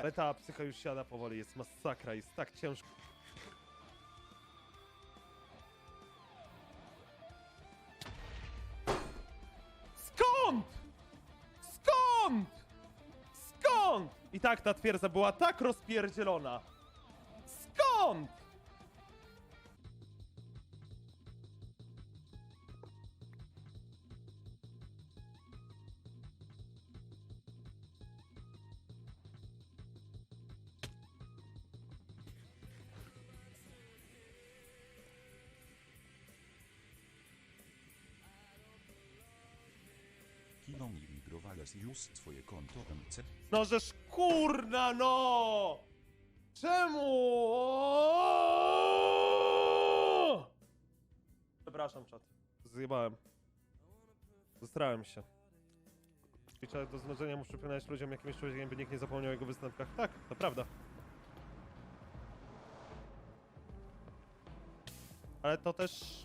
Ale ta psycha już siada powoli, jest masakra, jest tak ciężko. Skąd? Skąd? Skąd? I tak ta twierdza była tak rozpierdzielona. Skąd? Kiną i już swoje konto MC. No żeż kurna no! Czemu? Przepraszam, czat. Zjebałem. Zestrałem się. Twitcha do znudzenia muszę przypominać ludziom jakimś człowiekiem, by nikt nie zapomniał o jego występkach. Tak, to prawda. Ale to też...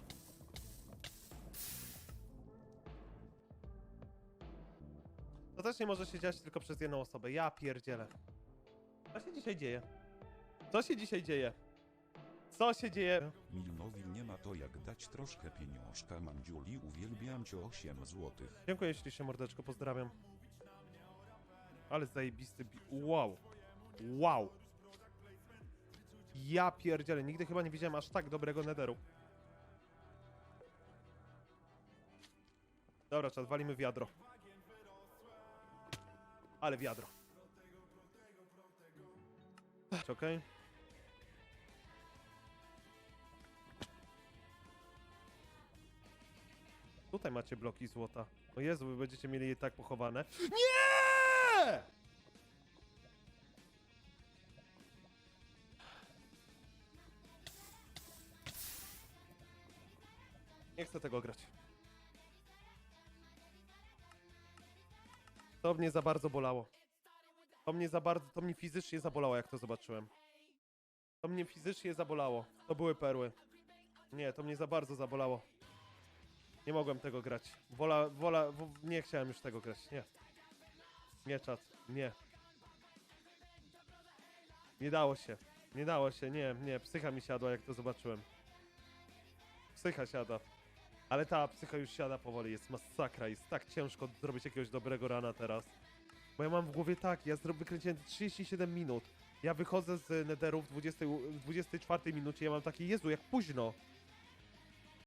To też nie może się dziać tylko przez jedną osobę. Ja pierdzielę. Co się dzisiaj dzieje? Co się dzisiaj dzieje? Co się dzieje? Milnowi nie ma to jak dać troszkę pieniążka Mandziuli uwielbiam cię 8 złotych. Dziękuję ślicznie, mordeczko, pozdrawiam. Ale zajebisty bi... Wow. Wow. Ja pierdzielę, nigdy chyba nie widziałem aż tak dobrego nederu. Dobra, czas, walimy wiadro. Ale wiadro. Okej. Tutaj macie bloki złota. O Jezu, wy będziecie mieli je tak pochowane. Nie! Nie chcę tego grać. To mnie za bardzo bolało. To mnie za bardzo, to mnie fizycznie zabolało, jak to zobaczyłem. To mnie fizycznie zabolało. To były perły. Nie, to mnie za bardzo zabolało. Nie mogłem tego grać. Wola, wola, nie chciałem już tego grać, nie. Nie, czat, nie. Nie dało się. Nie dało się, nie, nie. Psycha mi siadła, jak to zobaczyłem. Psycha siada. Ale ta psycha już siada powoli, jest masakra, jest tak ciężko zrobić jakiegoś dobrego rana teraz. Bo ja mam w głowie tak, ja zrobię wykręciłem 37 minut. Ja wychodzę z Netherów w 20, w 24 minucie, ja mam takie, Jezu, jak późno.